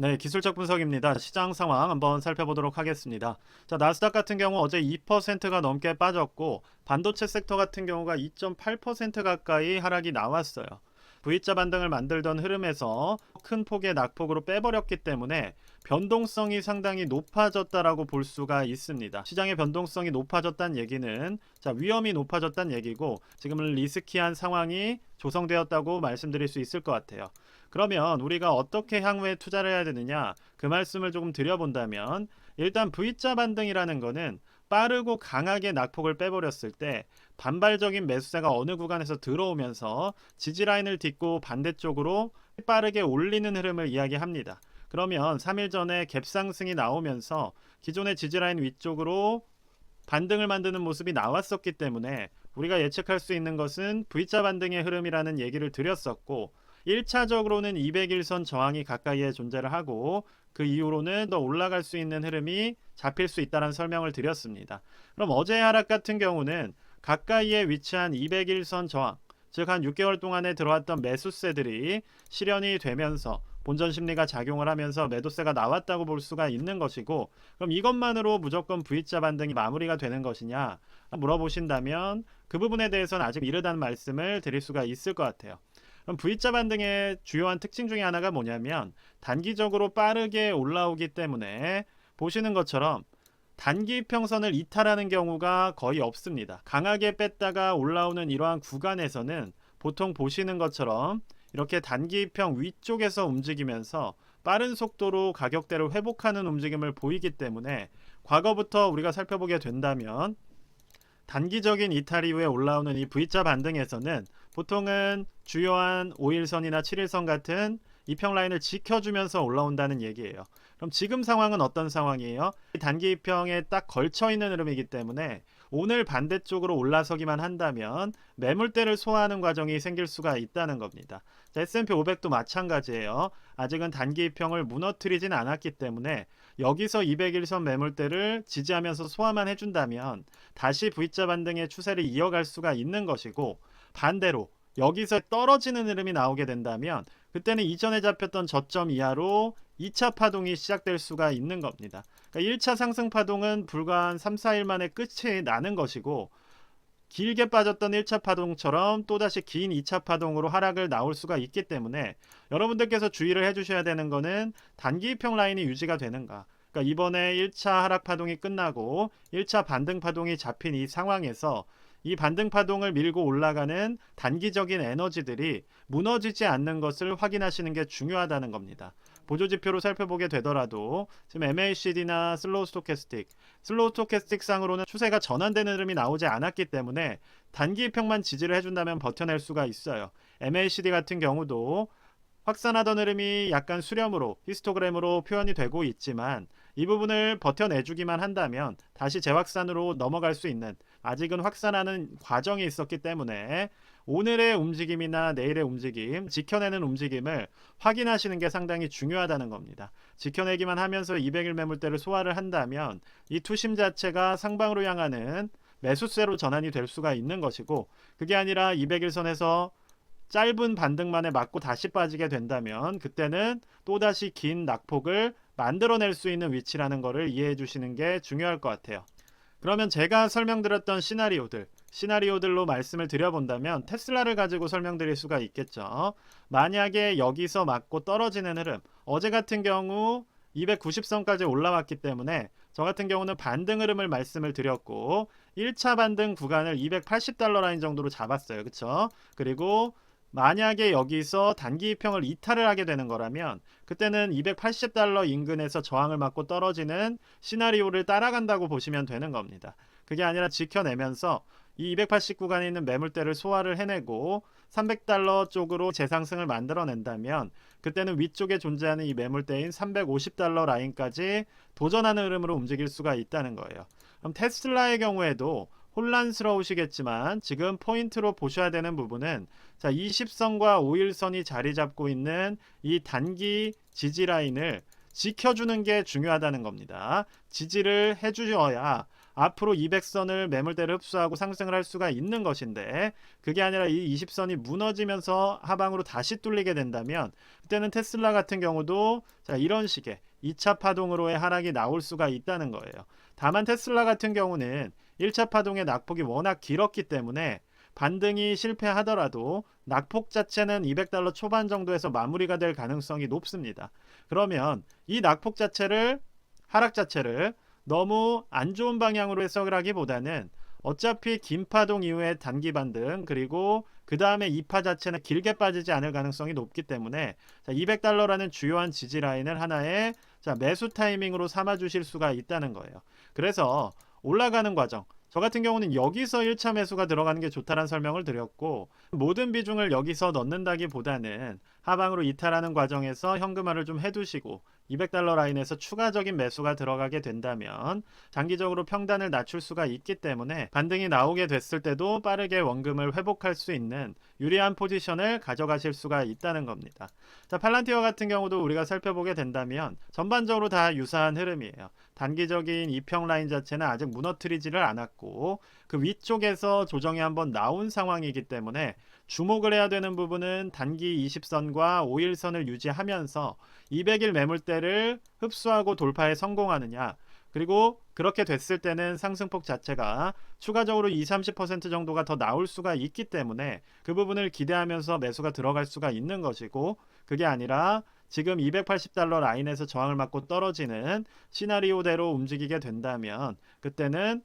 네, 기술적 분석입니다. 시장 상황 한번 살펴보도록 하겠습니다. 자, 나스닥 같은 경우 어제 2%가 넘게 빠졌고 반도체 섹터 같은 경우가 2.8% 가까이 하락이 나왔어요. V자 반등을 만들던 흐름에서 큰 폭의 낙폭으로 빼버렸기 때문에 변동성이 상당히 높아졌다라고 볼 수가 있습니다. 시장의 변동성이 높아졌다는 얘기는 자, 위험이 높아졌다는 얘기고 지금은 리스키한 상황이 조성되었다고 말씀드릴 수 있을 것 같아요. 그러면 우리가 어떻게 향후에 투자를 해야 되느냐 그 말씀을 조금 드려본다면 일단 V자 반등이라는 거는 빠르고 강하게 낙폭을 빼버렸을 때 반발적인 매수세가 어느 구간에서 들어오면서 지지 라인을 딛고 반대쪽으로 빠르게 올리는 흐름을 이야기합니다. 그러면 3일 전에 갭 상승이 나오면서 기존의 지지 라인 위쪽으로 반등을 만드는 모습이 나왔었기 때문에 우리가 예측할 수 있는 것은 V자 반등의 흐름이라는 얘기를 드렸었고 1차적으로는 200일선 저항이 가까이에 존재를 하고 그 이후로는 더 올라갈 수 있는 흐름이 잡힐 수 있다는 설명을 드렸습니다. 그럼 어제의 하락 같은 경우는 가까이에 위치한 200일선 저항, 즉 한 6개월 동안에 들어왔던 매수세들이 실현이 되면서 본전 심리가 작용을 하면서 매도세가 나왔다고 볼 수가 있는 것이고 그럼 이것만으로 무조건 V자 반등이 마무리가 되는 것이냐 물어보신다면 그 부분에 대해서는 아직 이르다는 말씀을 드릴 수가 있을 것 같아요. 그럼 V자 반등의 주요한 특징 중에 하나가 뭐냐면 단기적으로 빠르게 올라오기 때문에 보시는 것처럼 단기 평선을 이탈하는 경우가 거의 없습니다. 강하게 뺐다가 올라오는 이러한 구간에서는 보통 보시는 것처럼 이렇게 단기평 위쪽에서 움직이면서 빠른 속도로 가격대를 회복하는 움직임을 보이기 때문에 과거부터 우리가 살펴보게 된다면 단기적인 이탈 이후에 올라오는 이 V자 반등에서는 보통은 주요한 5일선이나 7일선 같은 이평 라인을 지켜주면서 올라온다는 얘기예요. 그럼 지금 상황은 어떤 상황이에요? 단기 이평에 딱 걸쳐 있는 흐름이기 때문에 오늘 반대쪽으로 올라서기만 한다면 매물대를 소화하는 과정이 생길 수가 있다는 겁니다. 자, S&P 500도 마찬가지예요. 아직은 단기 이평을 무너뜨리진 않았기 때문에 여기서 200일선 매물대를 지지하면서 소화만 해준다면 다시 V자 반등의 추세를 이어갈 수가 있는 것이고 반대로 여기서 떨어지는 흐름이 나오게 된다면 그때는 이전에 잡혔던 저점 이하로 2차 파동이 시작될 수가 있는 겁니다. 그러니까 1차 상승 파동은 불과 한 3, 4일 만에 끝이 나는 것이고 길게 빠졌던 1차 파동처럼 또다시 긴 2차 파동으로 하락을 나올 수가 있기 때문에 여러분들께서 주의를 해주셔야 되는 거는 단기 평 라인이 유지가 되는가. 그러니까 이번에 1차 하락 파동이 끝나고 1차 반등 파동이 잡힌 이 상황에서 이 반등 파동을 밀고 올라가는 단기적인 에너지들이 무너지지 않는 것을 확인하시는 게 중요하다는 겁니다. 보조 지표로 살펴보게 되더라도 지금 MACD나 슬로우 스토캐스틱, 슬로우 스토캐스틱 상으로는 추세가 전환되는 흐름이 나오지 않았기 때문에 단기 평만 지지를 해준다면 버텨낼 수가 있어요. MACD 같은 경우도 확산하던 흐름이 약간 수렴으로 히스토그램으로 표현이 되고 있지만 이 부분을 버텨내주기만 한다면 다시 재확산으로 넘어갈 수 있는 아직은 확산하는 과정이 있었기 때문에 오늘의 움직임이나 내일의 움직임, 지켜내는 움직임을 확인하시는 게 상당히 중요하다는 겁니다. 지켜내기만 하면서 200일 매물대를 소화를 한다면 이 투심 자체가 상방으로 향하는 매수세로 전환이 될 수가 있는 것이고 그게 아니라 200일선에서 짧은 반등만에 맞고 다시 빠지게 된다면 그때는 또다시 긴 낙폭을 만들어낼 수 있는 위치라는 것을 이해해 주시는 게 중요할 것 같아요. 그러면 제가 설명드렸던 시나리오들, 시나리오들로 말씀을 드려본다면 테슬라를 가지고 설명드릴 수가 있겠죠. 만약에 여기서 맞고 떨어지는 흐름, 어제 같은 경우 290선까지 올라왔기 때문에 저 같은 경우는 반등 흐름을 말씀을 드렸고 1차 반등 구간을 280달러 라인 정도로 잡았어요. 그쵸? 그리고 만약에 여기서 단기 평을 이탈을 하게 되는 거라면 그때는 280달러 인근에서 저항을 맞고 떨어지는 시나리오를 따라간다고 보시면 되는 겁니다. 그게 아니라 지켜내면서 이 280 구간에 있는 매물대를 소화를 해내고 300달러 쪽으로 재상승을 만들어낸다면 그때는 위쪽에 존재하는 이 매물대인 350달러 라인까지 도전하는 흐름으로 움직일 수가 있다는 거예요. 그럼 테슬라의 경우에도 혼란스러우시겠지만 지금 포인트로 보셔야 되는 부분은 자 20선과 5일선이 자리 잡고 있는 이 단기 지지 라인을 지켜주는 게 중요하다는 겁니다. 지지를 해주어야 앞으로 200선을 매물대를 흡수하고 상승을 할 수가 있는 것인데 그게 아니라 이 20선이 무너지면서 하방으로 다시 뚫리게 된다면 그때는 테슬라 같은 경우도 자 이런 식의 2차 파동으로의 하락이 나올 수가 있다는 거예요. 다만 테슬라 같은 경우는 1차 파동의 낙폭이 워낙 길었기 때문에 반등이 실패하더라도 낙폭 자체는 200달러 초반 정도에서 마무리가 될 가능성이 높습니다. 그러면 이 낙폭 자체를 하락 자체를 너무 안 좋은 방향으로 해석을 하기보다는 어차피 긴 파동 이후에 단기 반등 그리고 그 다음에 2파 자체는 길게 빠지지 않을 가능성이 높기 때문에 200달러라는 주요한 지지 라인을 하나의 자, 매수 타이밍으로 삼아 주실 수가 있다는 거예요. 그래서 올라가는 과정 저 같은 경우는 여기서 1차 매수가 들어가는 게 좋다는 설명을 드렸고 모든 비중을 여기서 넣는다기보다는 하방으로 이탈하는 과정에서 현금화를 좀 해두시고 200달러 라인에서 추가적인 매수가 들어가게 된다면 장기적으로 평단을 낮출 수가 있기 때문에 반등이 나오게 됐을 때도 빠르게 원금을 회복할 수 있는 유리한 포지션을 가져가실 수가 있다는 겁니다. 자, 팔란티어 같은 경우도 우리가 살펴보게 된다면 전반적으로 다 유사한 흐름이에요. 단기적인 이평 라인 자체는 아직 무너뜨리지를 않았고 그 위쪽에서 조정이 한번 나온 상황이기 때문에 주목을 해야 되는 부분은 단기 20선과 5일선을 유지하면서 200일 매물대를 흡수하고 돌파에 성공하느냐. 그리고 그렇게 됐을 때는 상승폭 자체가 추가적으로 2, 30% 정도가 더 나올 수가 있기 때문에 그 부분을 기대하면서 매수가 들어갈 수가 있는 것이고 그게 아니라 지금 280달러 라인에서 저항을 맞고 떨어지는 시나리오대로 움직이게 된다면 그때는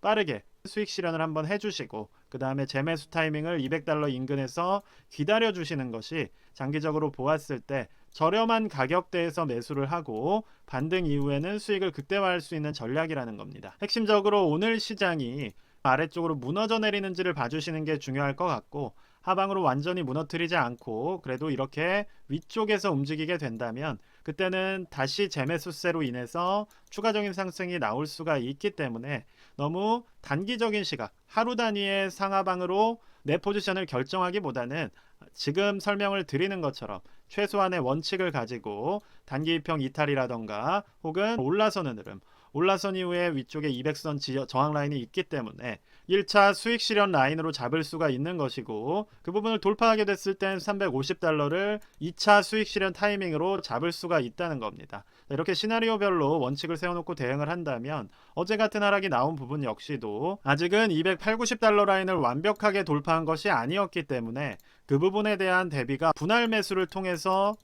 빠르게 수익 실현을 한번 해주시고 그 다음에 재매수 타이밍을 200달러 인근에서 기다려 주시는 것이 장기적으로 보았을 때 저렴한 가격대에서 매수를 하고 반등 이후에는 수익을 극대화할 수 있는 전략이라는 겁니다. 핵심적으로 오늘 시장이 아래쪽으로 무너져 내리는지를 봐주시는 게 중요할 것 같고 하방으로 완전히 무너뜨리지 않고 그래도 이렇게 위쪽에서 움직이게 된다면 그때는 다시 재매수세로 인해서 추가적인 상승이 나올 수가 있기 때문에 너무 단기적인 시각 하루 단위의 상하방으로 내 포지션을 결정하기보다는 지금 설명을 드리는 것처럼 최소한의 원칙을 가지고 단기 이평 이탈이라던가 혹은 올라서는 흐름 올라선 이후에 위쪽에 200선 지저, 저항 라인이 있기 때문에 1차 수익 실현 라인으로 잡을 수가 있는 것이고 그 부분을 돌파하게 됐을 땐 350달러를 2차 수익 실현 타이밍으로 잡을 수가 있다는 겁니다. 이렇게 시나리오별로 원칙을 세워놓고 대응을 한다면 어제 같은 하락이 나온 부분 역시도 아직은 280, 90달러 라인을 완벽하게 돌파한 것이 아니었기 때문에 그 부분에 대한 대비가 분할 매수를 통해서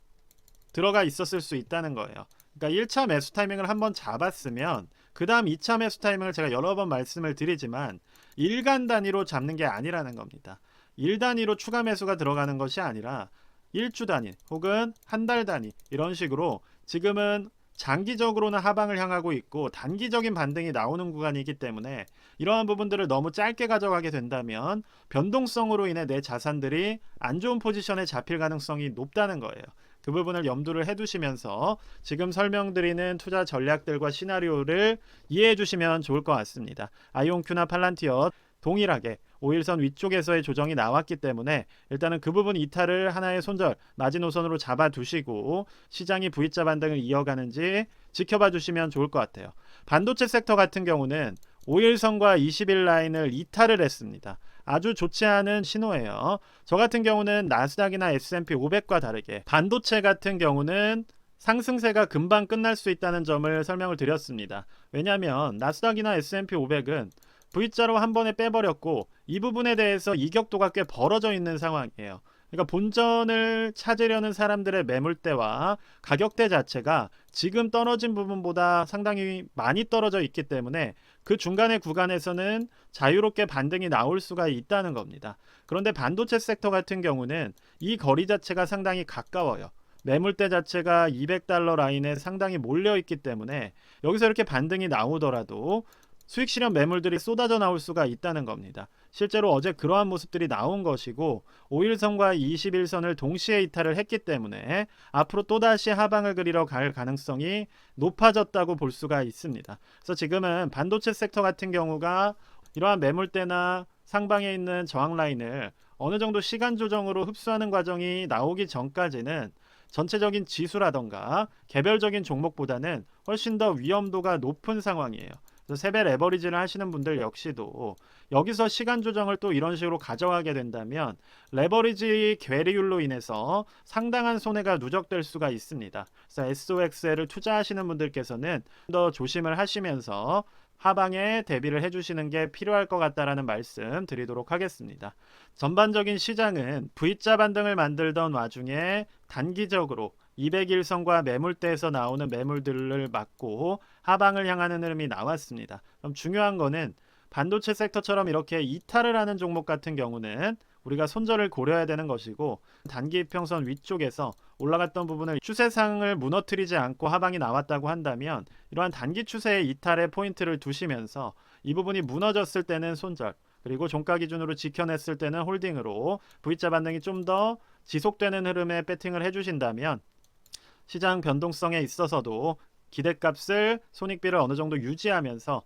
들어가 있었을 수 있다는 거예요. 그러니까 1차 매수 타이밍을 한번 잡았으면 그 다음 2차 매수 타이밍을 제가 여러 번 말씀을 드리지만 일간 단위로 잡는 게 아니라는 겁니다. 일 단위로 추가 매수가 들어가는 것이 아니라 일주 단위 혹은 한 달 단위 이런 식으로 지금은 장기적으로는 하방을 향하고 있고 단기적인 반등이 나오는 구간이기 때문에 이러한 부분들을 너무 짧게 가져가게 된다면 변동성으로 인해 내 자산들이 안 좋은 포지션에 잡힐 가능성이 높다는 거예요. 그 부분을 염두를 해두시면서 지금 설명드리는 투자 전략들과 시나리오를 이해해 주시면 좋을 것 같습니다. 아이온큐나 팔란티어 동일하게 5일선 위쪽에서의 조정이 나왔기 때문에 일단은 그 부분 이탈을 하나의 손절 마지노선으로 잡아두시고 시장이 V자 반등을 이어가는지 지켜봐 주시면 좋을 것 같아요. 반도체 섹터 같은 경우는 5일선과 20일 라인을 이탈을 했습니다. 아주 좋지 않은 신호예요. 저 같은 경우는 나스닥이나 S&P 500과 다르게 반도체 같은 경우는 상승세가 금방 끝날 수 있다는 점을 설명을 드렸습니다. 왜냐하면 나스닥이나 S&P 500은 V자로 한 번에 빼버렸고 이 부분에 대해서 이격도가 꽤 벌어져 있는 상황이에요. 그러니까 본전을 찾으려는 사람들의 매물대와 가격대 자체가 지금 떨어진 부분보다 상당히 많이 떨어져 있기 때문에 그 중간의 구간에서는 자유롭게 반등이 나올 수가 있다는 겁니다. 그런데 반도체 섹터 같은 경우는 이 거리 자체가 상당히 가까워요. 매물대 자체가 200달러 라인에 상당히 몰려 있기 때문에 여기서 이렇게 반등이 나오더라도 수익 실현 매물들이 쏟아져 나올 수가 있다는 겁니다. 실제로 어제 그러한 모습들이 나온 것이고 5일선과 21선을 동시에 이탈을 했기 때문에 앞으로 또다시 하방을 그리러 갈 가능성이 높아졌다고 볼 수가 있습니다. 그래서 지금은 반도체 섹터 같은 경우가 이러한 매물대나 상방에 있는 저항 라인을 어느 정도 시간 조정으로 흡수하는 과정이 나오기 전까지는 전체적인 지수라던가 개별적인 종목보다는 훨씬 더 위험도가 높은 상황이에요. 세배 레버리지를 하시는 분들 역시도 여기서 시간 조정을 또 이런 식으로 가져가게 된다면 레버리지 괴리율로 인해서 상당한 손해가 누적될 수가 있습니다. 그래서 SOXL을 투자하시는 분들께서는 더 조심을 하시면서 하방에 대비를 해주시는 게 필요할 것 같다라는 말씀 드리도록 하겠습니다. 전반적인 시장은 V자 반등을 만들던 와중에 단기적으로 200일선과 매물대에서 나오는 매물들을 막고 하방을 향하는 흐름이 나왔습니다. 그럼 중요한 거는 반도체 섹터처럼 이렇게 이탈을 하는 종목 같은 경우는 우리가 손절을 고려해야 되는 것이고 단기 이평선 위쪽에서 올라갔던 부분을 추세상을 무너뜨리지 않고 하방이 나왔다고 한다면 이러한 단기 추세의 이탈의 포인트를 두시면서 이 부분이 무너졌을 때는 손절 그리고 종가 기준으로 지켜냈을 때는 홀딩으로 V자 반등이 좀 더 지속되는 흐름에 배팅을 해주신다면 시장 변동성에 있어서도 기대값을 손익비를 어느 정도 유지하면서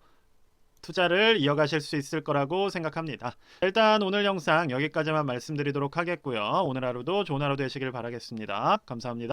투자를 이어가실 수 있을 거라고 생각합니다. 일단 오늘 영상 여기까지만 말씀드리도록 하겠고요. 오늘 하루도 좋은 하루 되시길 바라겠습니다. 감사합니다.